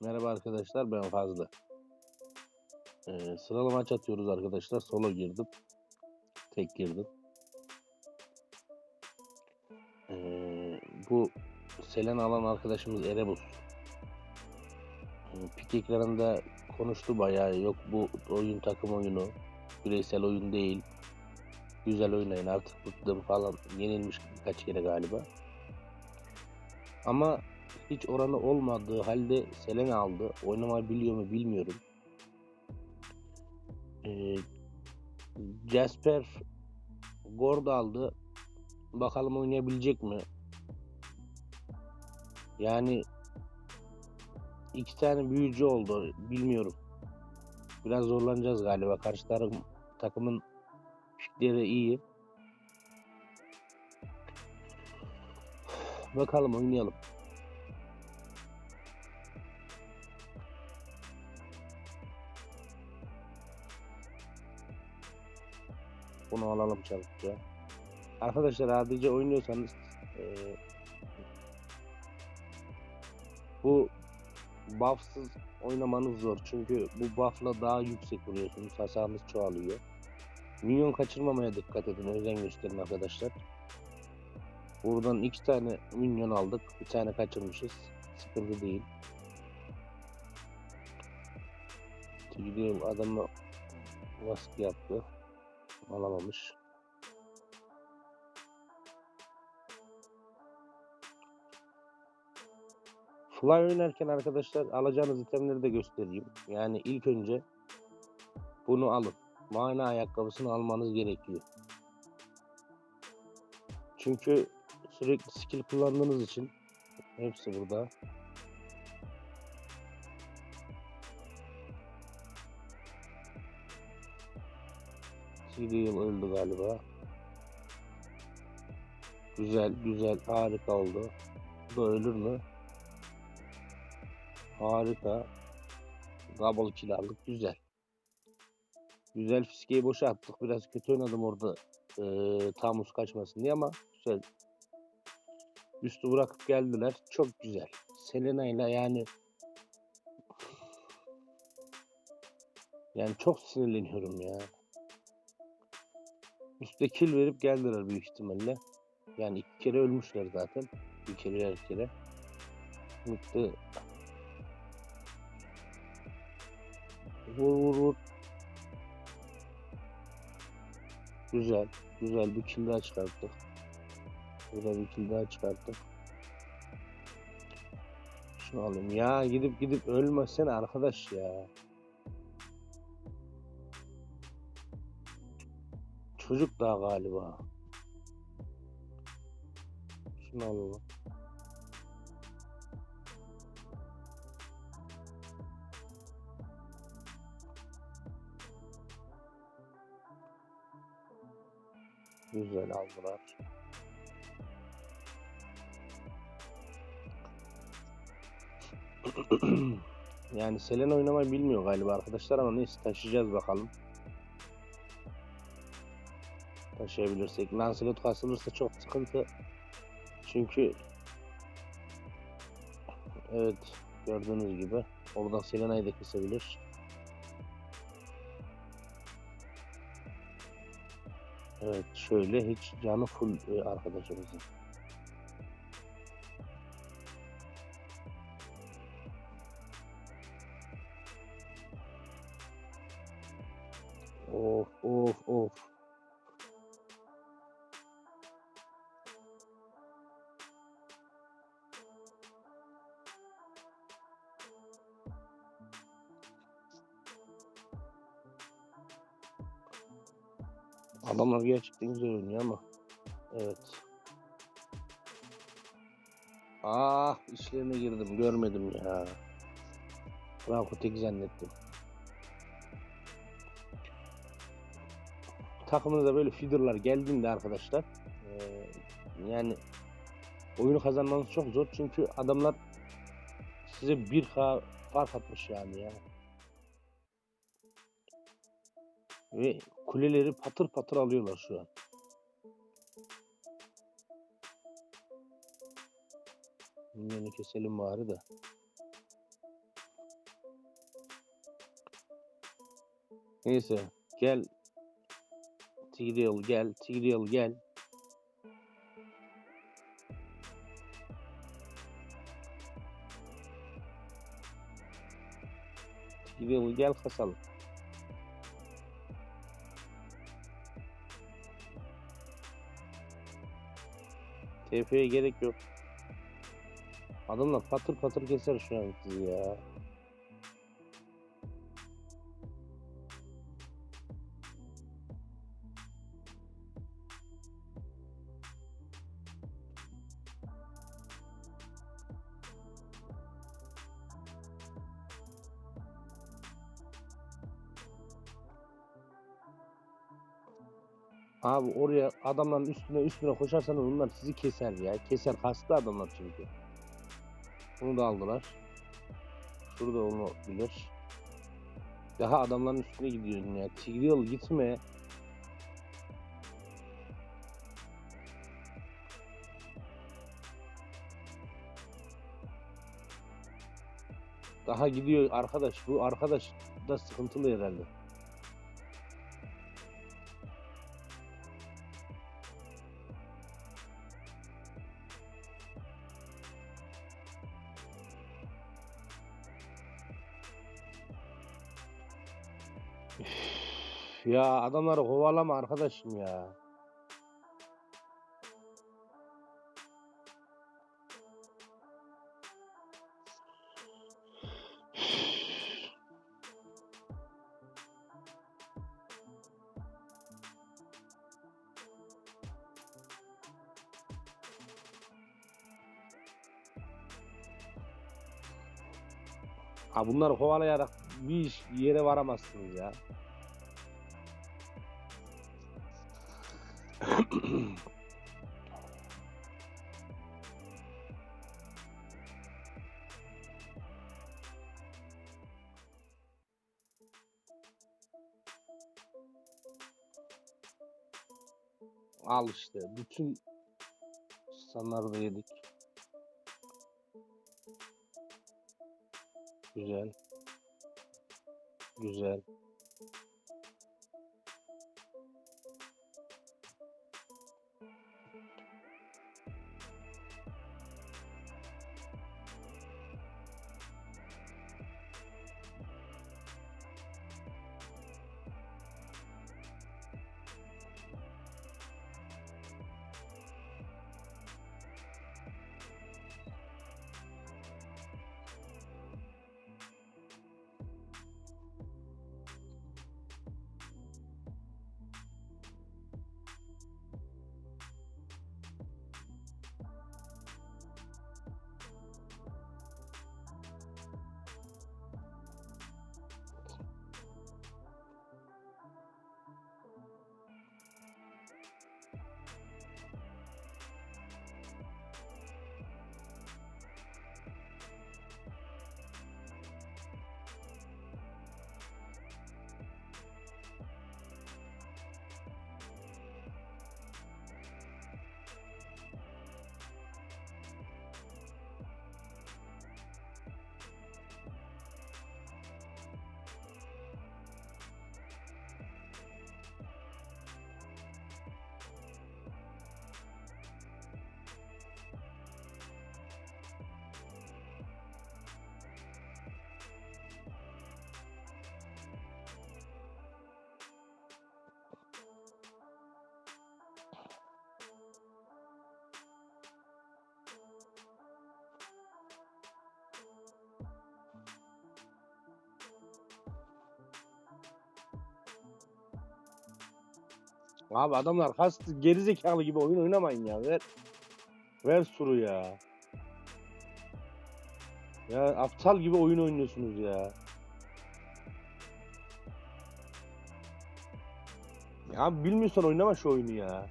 Merhaba arkadaşlar ben Fazlı. Ee, sıralı maç atıyoruz arkadaşlar. Solo girdim. Tek girdim. Ee, bu Selen alan arkadaşımız Erebus. Ee, pik ekranında konuştu bayağı. Yok bu oyun takım oyunu. Bireysel oyun değil. Güzel oynayın artık bıktım falan. Yenilmiş birkaç kere galiba. Ama hiç oranı olmadığı halde Selen aldı. Oynamayı biliyor mu bilmiyorum. Ee, Jasper Gord aldı. Bakalım oynayabilecek mi? Yani iki tane büyücü oldu. Bilmiyorum. Biraz zorlanacağız galiba. Karşı taraf, takımın pikleri iyi. Bakalım oynayalım. Bunu alalım çabukça. Arkadaşlar ADC oynuyorsanız eee, bu buffsız oynamanız zor. Çünkü bu buffla daha yüksek vuruyorsunuz. Hasarınız çoğalıyor. Minyon kaçırmamaya dikkat edin. Özen gösterin arkadaşlar. Buradan iki tane minyon aldık. Bir tane kaçırmışız. Sıkıntı değil. Gidiyorum adamla baskı yaptı. Alamamış. Fly oynarken arkadaşlar alacağınız itemleri de göstereyim. Yani ilk önce bunu alın. Mana ayakkabısını almanız gerekiyor. Çünkü sürekli skill kullandığınız için hepsi burada. Cyril öldü galiba. Güzel güzel harika oldu. Bu da ölür mü? Harika. Double kill aldık. Güzel. Güzel fiskeyi boşa attık. Biraz kötü oynadım orada. Eee Tamus kaçmasın diye ama güzel. Üstü bırakıp geldiler. Çok güzel. Selena ile yani yani çok sinirleniyorum ya. Üste kill verip geldiler büyük ihtimalle. Yani iki kere ölmüşler zaten. Bir kere her kere. Mutlu. Vur vur vur. Güzel. Güzel bir kill daha çıkarttık. Burada bir kill daha çıkarttık. Şunu alayım. Ya gidip gidip ölmesene arkadaş ya. Çocuk daha galiba. Şunu alalım. Güzel aldılar. yani Selen oynamayı bilmiyor galiba arkadaşlar ama neyse taşıyacağız bakalım. Taşıyabilirsek. Lancelot kasılırsa çok sıkıntı. Çünkü evet gördüğünüz gibi oradan Selena'yı da kesebilir. Evet şöyle hiç canı full e, arkadaşımızın. Of of Adamlar gerçekten güzel oynuyor ama. Evet. Ah işlerine girdim görmedim ya. Bravo tek zannettim. Takımınıza böyle feeder'lar geldiğinde arkadaşlar eee, yani oyunu kazanmanız çok zor çünkü adamlar size bir k fark atmış yani ya. Ve kuleleri patır patır alıyorlar şu an. Minyonu keselim bari de. Neyse gel. Tigreal gel. Tigreal gel. Tigreal gel kasalım. TF'ye gerek yok. Adamlar patır patır keser şu an sizi ya. Abi oraya adamların üstüne üstüne koşarsanız onlar sizi keser ya. Keser hasta adamlar çünkü. Bunu da aldılar. Şurada olabilir. Daha adamların üstüne gidiyorsun ya. Tigreal gitme. Daha gidiyor arkadaş. Bu arkadaş da sıkıntılı herhalde. Üf, Ya adamları kovalama arkadaşım ya. Ha bunları kovalayarak bir iş- yere varamazsınız ya. Al işte bütün standları da yedik. Güzel. Güzel. Abi adamlar hasta gerizekalı gibi oyun oynamayın ya. Ver ver suru ya. Ya aptal gibi oyun oynuyorsunuz ya. Ya bilmiyorsan oynama şu oyunu ya.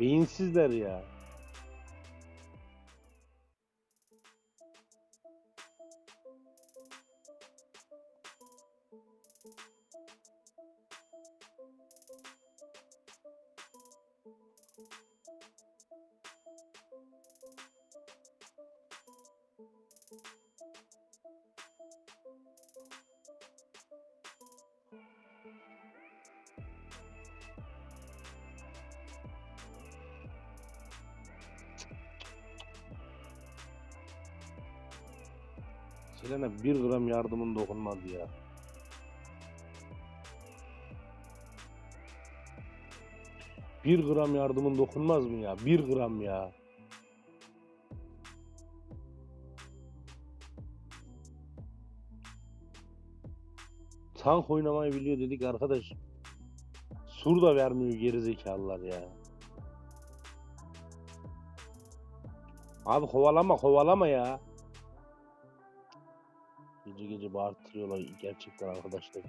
Beyinsizler ya. Selena bir gram yardımın dokunmadı ya. Bir gram yardımın dokunmaz mı ya? Bir gram ya. Tank oynamayı biliyor dedik arkadaş. Sur da vermiyor gerizekalılar ya. Abi kovalama kovalama ya. Gece gece bağırtırıyorlar gerçekten arkadaşlar.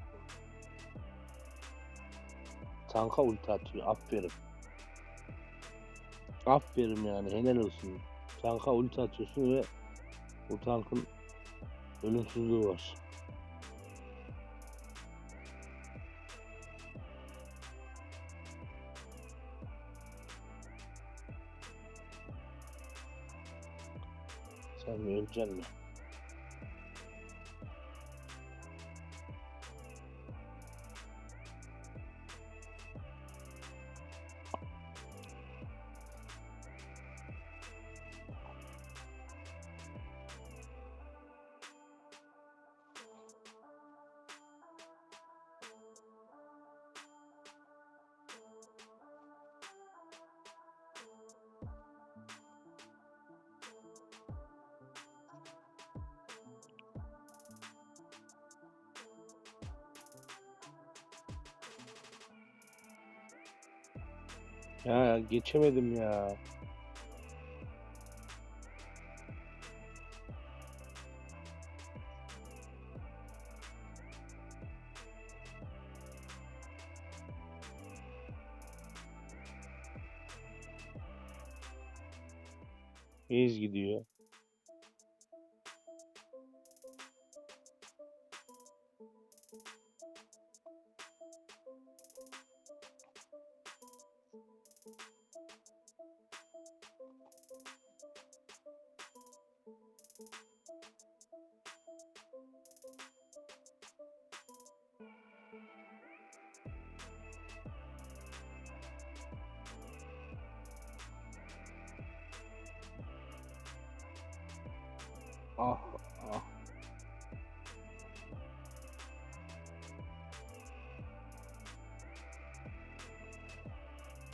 Tanka ulti atıyor. Aferin. Aferin yani helal olsun. Tanka ulti atıyorsun ve bu tankın ölümsüzlüğü var. Sen mi öleceksin mi? Ya geçemedim ya. İyiyiz gidiyor. Ah ah.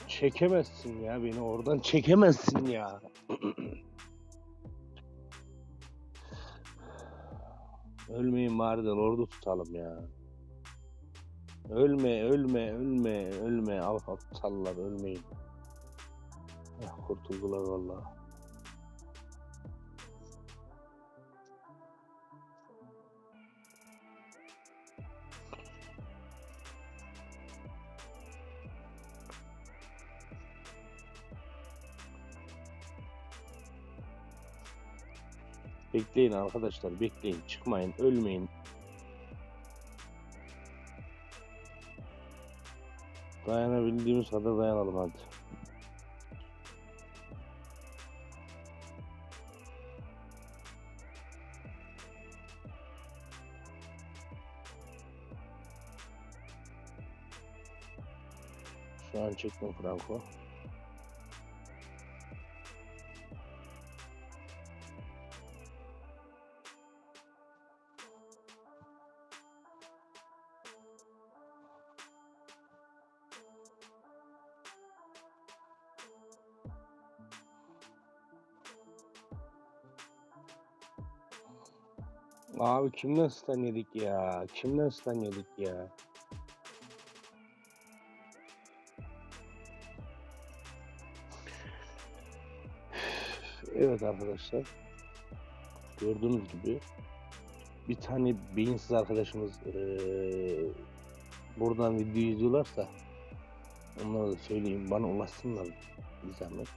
Çekemezsin ya beni oradan çekemezsin ya. Ölmeyin bari ordu tutalım ya. Ölme, ölme, ölme, ölme. Al aptallar ölmeyin. Ah, kurtuldular vallahi. Bekleyin arkadaşlar bekleyin çıkmayın ölmeyin. Dayanabildiğimiz kadar dayanalım hadi. Şu an çektim Franco. Abi kimden stun yedik ya? Kimden stun yedik ya? Evet arkadaşlar. Gördüğünüz gibi bir tane beyinsiz arkadaşımız eee, buradan video izliyorlarsa onlara da söyleyeyim bana ulaşsınlar bir zahmet.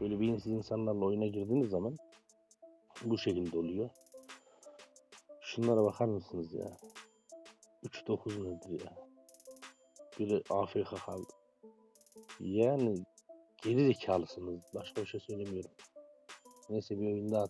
Böyle beyinsiz insanlarla oyuna girdiğiniz zaman bu şekilde oluyor. Şunlara bakar mısınız ya? 3 9 nedir ya? Biri Afrika kaldı. Yani geri zekalısınız. Başka bir şey söylemiyorum. Neyse bir oyun daha at.